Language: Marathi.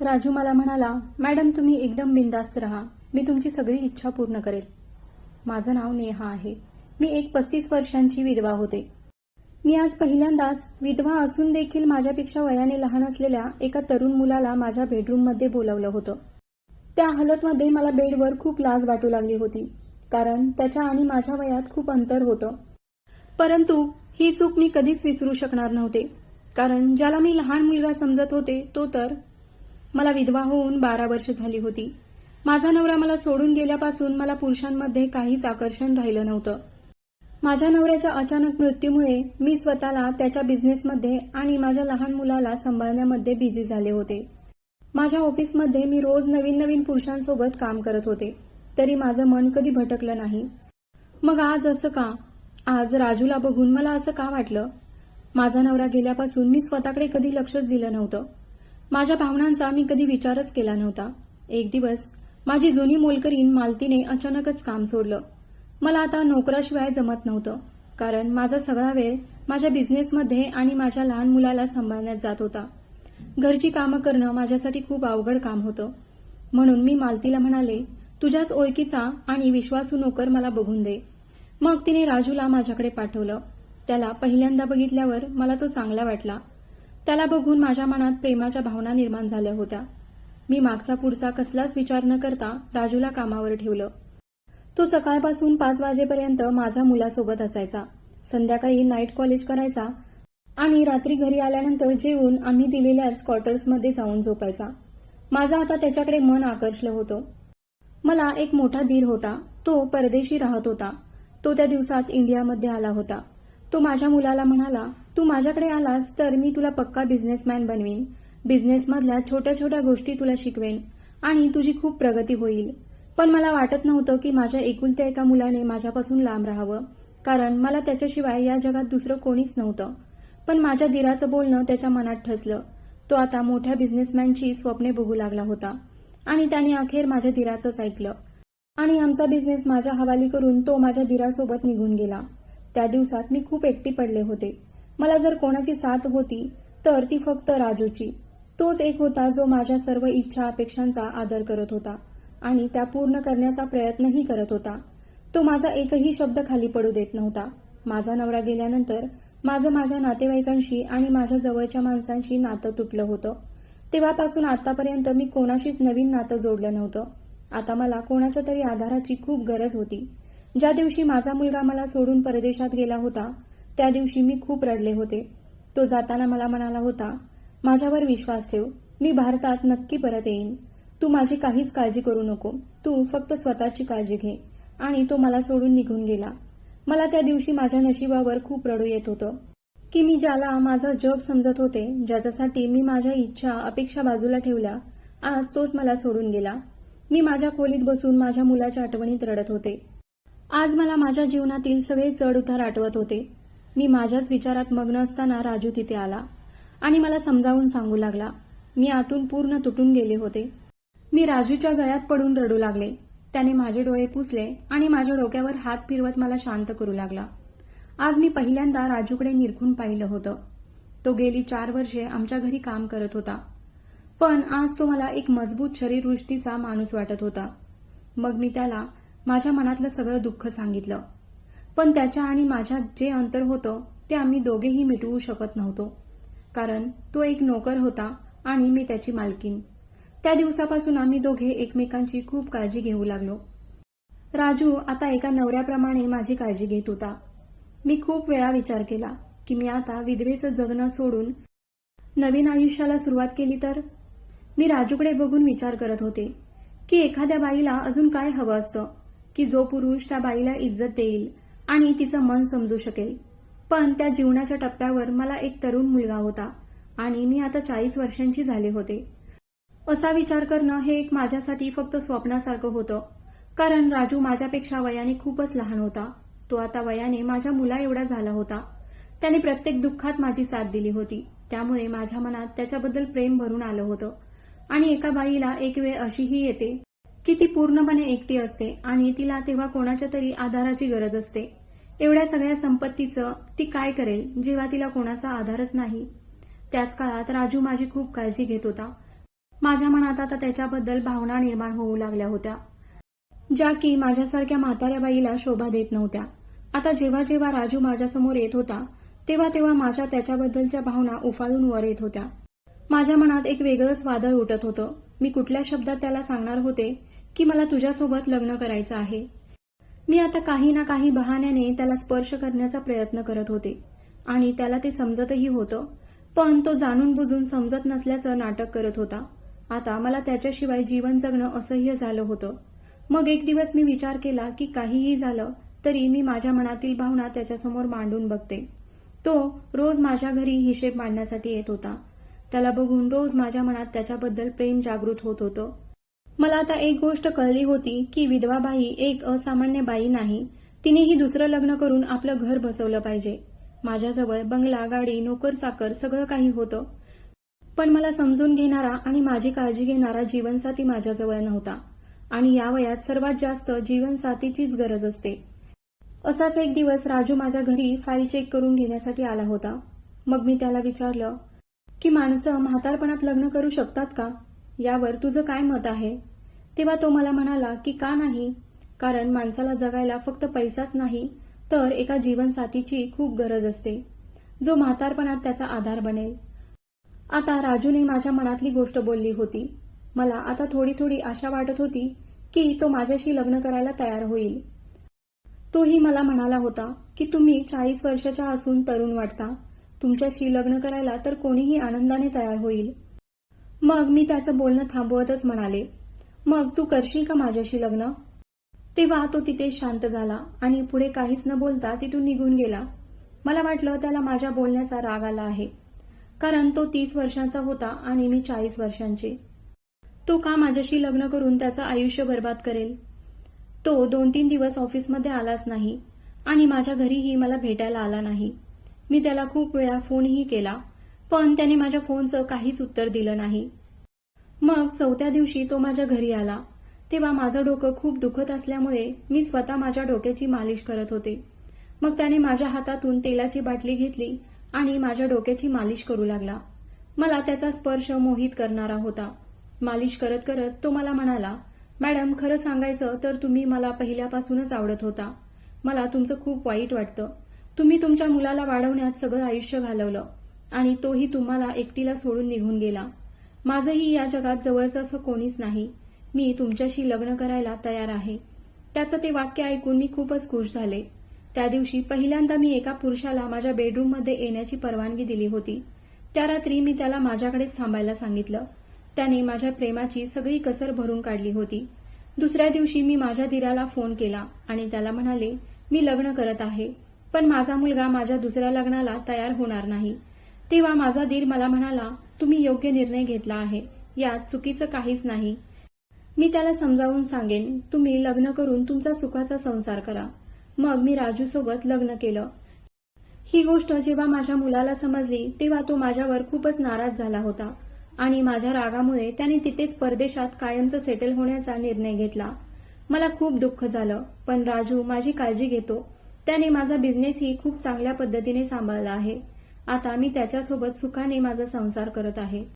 राजू मला म्हणाला मॅडम तुम्ही एकदम बिंदास्त राहा. मी तुमची सगळी इच्छा पूर्ण करेल. माझं नाव नेहा आहे. मी एक पस्तीस वर्षांची विधवा होते. मी आज पहिल्यांदाच विधवा असून देखील माझ्यापेक्षा वयाने लहान असलेल्या एका तरुण मुलाला माझ्या बेडरूममध्ये बोलावलं होतं. त्या हालतमध्ये मला बेडवर खूप लाज वाटू लागली होती कारण त्याच्या आणि माझ्या वयात खूप अंतर होतं. परंतु ही चूक मी कधीच विसरू शकणार नव्हते कारण ज्याला मी लहान मुलगा समजत होते तो तर मला विधवा होऊन बारा वर्ष झाली होती. माझा नवरा मला सोडून गेल्यापासून मला पुरुषांमध्ये काहीच आकर्षण राहिलं नव्हतं. माझ्या नवऱ्याच्या अचानक मृत्यूमुळे मी स्वतःला त्याच्या बिझनेसमध्ये आणि माझ्या लहान मुलाला सांभाळण्यामध्ये बिझी झाले होते. माझ्या ऑफिसमध्ये मी रोज नवीन नवीन पुरुषांसोबत काम करत होते. तरी माझं मन कधी भटकलं नाही. मग आज असं का? आज राजूला बघून मला असं का वाटलं? माझा नवरा गेल्यापासून मी स्वतःकडे कधी लक्षच दिलं नव्हतं. माझ्या भावनांचा मी कधी विचारच केला नव्हता. एक दिवस माझी जुनी मोलकरीण मालतीने अचानकच काम सोडलं. मला आता नोकराशिवाय जमत नव्हतं कारण माझा सगळा वेळ माझ्या बिझनेसमध्ये आणि माझ्या लहान मुलाला सांभाळण्यात जात होता. घरची कामं करणं माझ्यासाठी खूप अवघड काम होतं. म्हणून मी मालतीला म्हणाले तुझ्याच ओळखीचा आणि विश्वासू नोकर मला बघून दे. मग तिने राजूला माझ्याकडे पाठवलं. त्याला पहिल्यांदा बघितल्यावर मला तो चांगला वाटला. त्याला बघून माझ्या मनात प्रेमाच्या भावना निर्माण झाल्या होत्या. मी मागचा पुढचा कसलाच विचार न करता राजूला कामावर ठेवलं. तो सकाळपासून पाच वाजेपर्यंत माझा मुलासोबत असायचा. संध्याकाळी नाईट कॉलेज करायचा आणि रात्री घरी आल्यानंतर जेवून आम्ही दिलेल्या स्कॉटर्समध्ये जाऊन झोपायचा. माझं आता त्याच्याकडे मन आकर्षलं होतं. मला एक मोठा धीर होता. तो परदेशी राहत होता. तो त्या दिवसात इंडियामध्ये आला होता. तो माझ्या मुलाला म्हणाला तू माझ्याकडे आलास तर मी तुला पक्का बिझनेसमॅन बनवीन. बिझनेसमधल्या छोट्या छोट्या गोष्टी तुला शिकवेन आणि तुझी खूप प्रगती होईल. पण मला वाटत नव्हतं की माझ्या एकुलत्या एका मुलाने माझ्यापासून लांब राहावं कारण मला त्याच्याशिवाय या जगात दुसरं कोणीच नव्हतं. पण माझ्या दिराचं बोलणं त्याच्या मनात ठसलं. तो आता मोठ्या बिझनेसमॅनची स्वप्ने बघू लागला होता आणि त्याने अखेर माझ्या दिराचंच ऐकलं. आणि आमचा बिझनेस माझ्या हवाली करून तो माझ्या दिरासोबत निघून गेला. त्या दिवसात मी खूप एकटी पडले होते. मला जर कोणाची साथ होती तर ती फक्त राजूची. तोच एक होता जो माझ्या सर्व इच्छा अपेक्षांचा आदर करत होता आणि त्या पूर्ण करण्याचा प्रयत्नही करत होता. तो माझा एकही शब्द खाली पडू देत नव्हता. माझा नवरा गेल्यानंतर माझं माझ्या नातेवाईकांशी आणि माझ्या जवळच्या माणसांशी नातं तुटलं होतं. तेव्हापासून आतापर्यंत मी कोणाशीच नवीन नातं जोडलं नव्हतं. आता मला कोणाच्या तरी आधाराची खूप गरज होती. ज्या दिवशी माझा मुलगा मला सोडून परदेशात गेला होता त्या दिवशी मी खूप रडले होते. तो जाताना मला म्हणाला होता माझ्यावर विश्वास ठेव मी भारतात नक्की परत येईन. तू माझी काहीच काळजी करू नको. तू फक्त स्वतःची काळजी घे. आणि तो मला सोडून निघून गेला. मला त्या दिवशी माझ्या नशिबावर खूप रडू येत होतं. की मी ज्याला माझं जग समजत होते ज्याच्यासाठी मी माझ्या इच्छा अपेक्षा बाजूला ठेवल्या आज तोच मला सोडून गेला. मी माझ्या खोलीत बसून माझ्या मुलाच्या आठवणीत रडत होते. आज मला माझ्या जीवनातील सगळे चढ उतार आठवत होते. मी माझ्याच विचारात मग्न असताना राजू तिथे आला आणि मला समजावून सांगू लागला. मी आतून पूर्ण तुटून गेले होते. मी राजूच्या गळ्यात पडून रडू लागले. त्याने माझे डोळे पुसले आणि माझ्या डोक्यावर हात फिरवत मला शांत करू लागला. आज मी पहिल्यांदा राजूकडे निरखून पाहिलं होतं. तो गेली चार वर्षे आमच्या घरी काम करत होता. पण आज तो मला एक मजबूत शरीरवृष्टीचा माणूस वाटत होता. मग मी त्याला माझ्या मनातलं सगळं दुःख सांगितलं. पण त्याच्या आणि माझ्यात जे अंतर होतं ते आम्ही दोघेही मिटवू शकत नव्हतो. कारण तो एक नोकर होता आणि मी त्याची मालकीन त्या दिवसापासून आम्ही दोघे एकमेकांची खूप काळजी घेऊ लागलो. राजू आता एका नवऱ्याप्रमाणे माझी काळजी घेत होता. मी खूप वेळा विचार केला की मी आता विधवेचं जगणं सोडून नवीन आयुष्याला सुरुवात केली तर? मी राजूकडे बघून विचार करत होते की एखाद्या बाईला अजून काय हवं असतं? की जो पुरुष त्या बाईला इज्जत देईल आणि तिचं मन समजू शकेल. पण त्या जीवनाच्या टप्प्यावर मला एक तरुण मुलगा होता आणि मी आता चाळीस वर्षांची झाले होते. असा विचार करणं हे एक माझ्यासाठी फक्त स्वप्नासारखं होतं. कारण राजू माझ्यापेक्षा वयाने खूपच लहान होता. तो आता वयाने माझ्या मुला एवढा झाला होता. त्याने प्रत्येक दुःखात माझी साथ दिली होती. त्यामुळे माझ्या मनात त्याच्याबद्दल प्रेम भरून आलं होतं. आणि एका बाईला एक वेळ अशीही येते. की ती पूर्णपणे एकटी असते आणि तिला तेव्हा कोणाच्या तरी आधाराची गरज असते. एवढ्या सगळ्या संपत्तीचं ती काय करेल जेव्हा तिला कोणाचा आधारच नाही? त्याच काळात राजू माझी खूप काळजी घेत होता. माझ्या मनात आता त्याच्याबद्दल भावना निर्माण होऊ लागल्या होत्या. ज्या की माझ्यासारख्या म्हाताऱ्या बाईला शोभा देत नव्हत्या. आता जेव्हा जेव्हा राजू माझ्यासमोर येत होता तेव्हा तेव्हा माझ्या त्याच्याबद्दलच्या भावना उफाळून वर येत होत्या. माझ्या मनात एक वेगळंच वादळ उठत होतं. मी कुठल्या शब्दात त्याला सांगणार होते? की मला तुझ्यासोबत लग्न करायचं आहे. मी आता काही ना काही बहाण्याने त्याला स्पर्श करण्याचा प्रयत्न करत होते. आणि त्याला ते समजतही होतं पण तो जाणून बुजून समजत नसल्याचं नाटक करत होता. आता मला त्याच्याशिवाय जीवन जगणं असह्य झालं होतं. मग एक दिवस मी विचार केला की काहीही झालं तरी मी माझ्या मनातील भावना त्याच्यासमोर मांडून बघते. तो रोज माझ्या घरी हिशेब मांडण्यासाठी येत होता. त्याला बघून रोज माझ्या मनात त्याच्याबद्दल प्रेम जागृत होत होतं. मला आता एक गोष्ट कळली होती की विधवा बाई एक असामान्य बाई नाही. तिनेही दुसरं लग्न करून आपलं घर बसवलं पाहिजे. माझ्याजवळ बंगला गाडी नोकर साकर सगळं काही होतं. पण मला समजून घेणारा आणि माझी काळजी घेणारा जीवनसाथी माझ्याजवळ नव्हता. आणि या वयात सर्वात जास्त जीवनसाथीचीच गरज असते. असाच एक दिवस राजू माझ्या घरी फाईल चेक करून घेण्यासाठी आला होता. मग मी त्याला विचारलं की माणसं म्हातारपणात लग्न करू शकतात का? यावर तुझं काय मत आहे? तेव्हा तो मला म्हणाला की का नाही? कारण माणसाला जगायला फक्त पैसाच नाही तर एका जीवनसाथीची खूप गरज असते जो म्हातारपणात त्याचा आधार बनेल. आता राजूने माझ्या मनातली गोष्ट बोलली होती. मला आता थोडी थोडी आशा वाटत होती की तो माझ्याशी लग्न करायला तयार होईल. तोही मला म्हणाला होता की तुम्ही चाळीस वर्षाच्या असून तरुण वाटता. तुमच्याशी लग्न करायला तर कोणीही आनंदाने तयार होईल. मग मी त्याचं बोलणं थांबवतच म्हणाले. मग तू करशील का माझ्याशी लग्न? तेव्हा तो तिथे शांत झाला आणि पुढे काहीच न बोलता तिथून निघून गेला. मला वाटलं त्याला माझ्या बोलण्याचा राग आला आहे. कारण तो तीस वर्षांचा होता आणि मी चाळीस वर्षांची. तो का माझ्याशी लग्न करून त्याचं आयुष्य बर्बाद करेल? तो दोन तीन दिवस ऑफिसमध्ये आलाच नाही आणि माझ्या घरीही मला भेटायला आला नाही. मी त्याला खूप वेळा फोनही केला पण त्याने माझ्या फोनचं काहीच उत्तर दिलं नाही. मग चौथ्या दिवशी तो माझ्या घरी आला. तेव्हा माझं डोकं खूप दुखत असल्यामुळे मी स्वतः माझ्या डोक्याची मालिश करत होते. मग त्याने माझ्या हातातून तेलाची बाटली घेतली आणि माझ्या डोक्याची मालिश करू लागला. मला त्याचा स्पर्श मोहित करणारा होता. मालिश करत करत तो मला म्हणाला मॅडम खरं सांगायचं तर तुम्ही मला पहिल्यापासूनच आवडत होता. मला तुमचं खूप वाईट वाटतं. तुम्ही तुमच्या मुलाला वाढवण्यात सगळं आयुष्य घालवलं आणि तोही तुम्हाला एकटीला सोडून निघून गेला. माझंही या जगात जवळचं असं कोणीच नाही. मी तुमच्याशी लग्न करायला तयार आहे. त्याचं ते वाक्य ऐकून मी खूपच खुश झाले. त्या दिवशी पहिल्यांदा मी एका पुरुषाला माझ्या बेडरूममध्ये येण्याची परवानगी दिली होती. त्या रात्री मी त्याला माझ्याकडेच थांबायला सांगितलं. त्याने माझ्या प्रेमाची सगळी कसर भरून काढली होती. दुसऱ्या दिवशी मी माझ्या दिराला फोन केला आणि त्याला म्हणाले मी लग्न करत आहे पण माझा मुलगा माझ्या दुसऱ्या लग्नाला तयार होणार नाही. तेव्हा माझा दीर मला म्हणाला तुम्ही योग्य निर्णय घेतला आहे. यात चुकीचं काहीच नाही. मी त्याला समजावून सांगेन तुम्ही लग्न करून तुमचा सुखाचा संसार करा. मग मी राजूसोबत लग्न केलं. ही गोष्ट जेव्हा माझ्या मुलाला समजली तेव्हा तो माझ्यावर खूपच नाराज झाला होता आणि माझ्या रागामुळे त्याने तिथेच परदेशात कायमचं सेटल होण्याचा निर्णय घेतला. मला खूप दुःख झालं पण राजू माझी काळजी घेतो. त्याने माझा बिझनेसही खूप चांगल्या पद्धतीने सांभाळला आहे. आता मी त्याच्यासोबत सुखाने माझा संसार करत आहे.